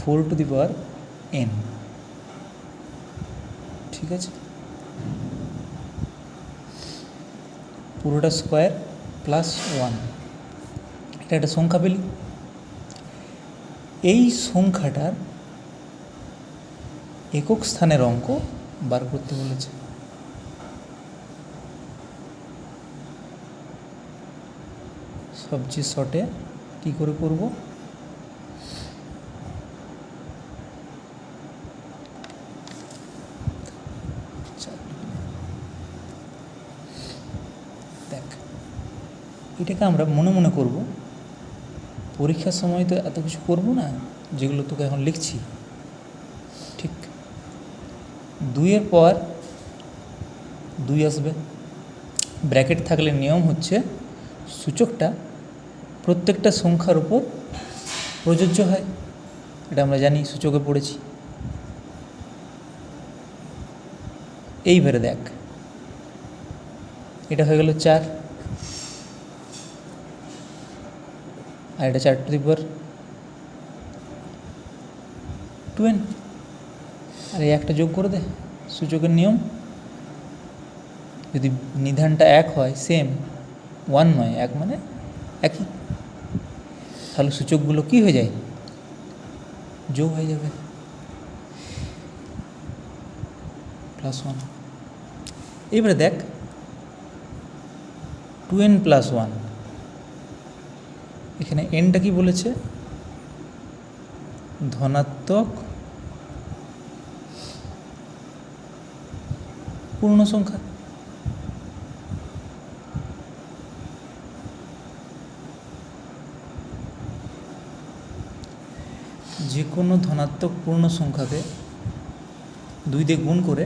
Four to the power n ঠিক আছে? পুরোটা স্কোয়ার প্লাস ওয়ান এটা একটা সংখ্যা পেলি? এই সংখ্যাটার একক স্থানের অঙ্ক বার করতে বলেছে। সবচেয়ে শর্টে কী করে করব দেখ এটাকে আমরা মনে মনে করব। পরীক্ষার সময় তো এত কিছু করব না, যেগুলো তোকে এখন লিখছি। ঠিক। দুইয়ের পর দুই আসবে। ব্র্যাকেট থাকলে নিয়ম হচ্ছে সূচকটা প্রত্যেকটা সংখ্যার উপর প্রযোজ্য হয়। এটা আমরা জানি, সূচকে পড়েছি। এইবারে দেখ। এটা হয়ে গেল চার। আর এটা চার টু দি পাওয়ার টুয়েন আর, এই একটা যোগ করে দে। সূচকের নিয়ম। যদি নিধানটা এক হয় সেম ওয়ান নয়, এক মানে একই। তাহলে সূচকগুলো কি হয়ে যায়? যোগ হয়ে যাবে। প্লাস ওয়ান এবারে দেখ। টু এন প্লাস ওয়ান এখানে এনটা কি বলেছে? ধনাত্মক পূর্ণ সংখ্যা। যে কোনো ধনাত্মক পূর্ণ সংখ্যাকে দুই দিয়ে গুণ করে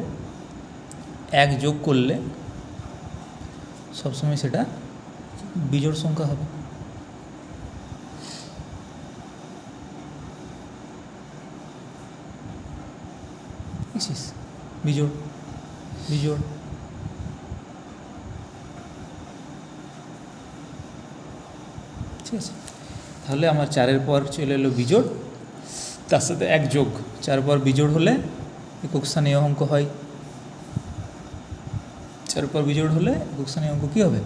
এক যোগ করলে সবসময় সেটা বিজোড় সংখ্যা হবে। বিজোড় বিজোড় ঠিক আছে? তাহলে আমার চারের পর চলে এলো বিজোড়। তার সাথে এক যোগ। চার পর বিজোড় হলে একক স্থানীয় অঙ্ক হয়। চার পর বিজোড় হলে একক স্থানীয় অঙ্ক কী হবে?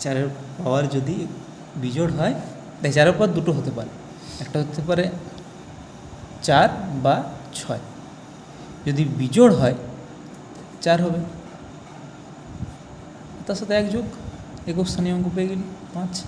চারের পাওয়ার যদি বিজোড় হয়, দেখ চারের পর দুটো হতে পারে। একটা হতে পারে চার বা ছয়। যদি বিজোড় হয়, চার হবে। তার সাথে এক যোগ, একক স্থানীয় অঙ্ক পেয়ে গেলি, পাঁচ।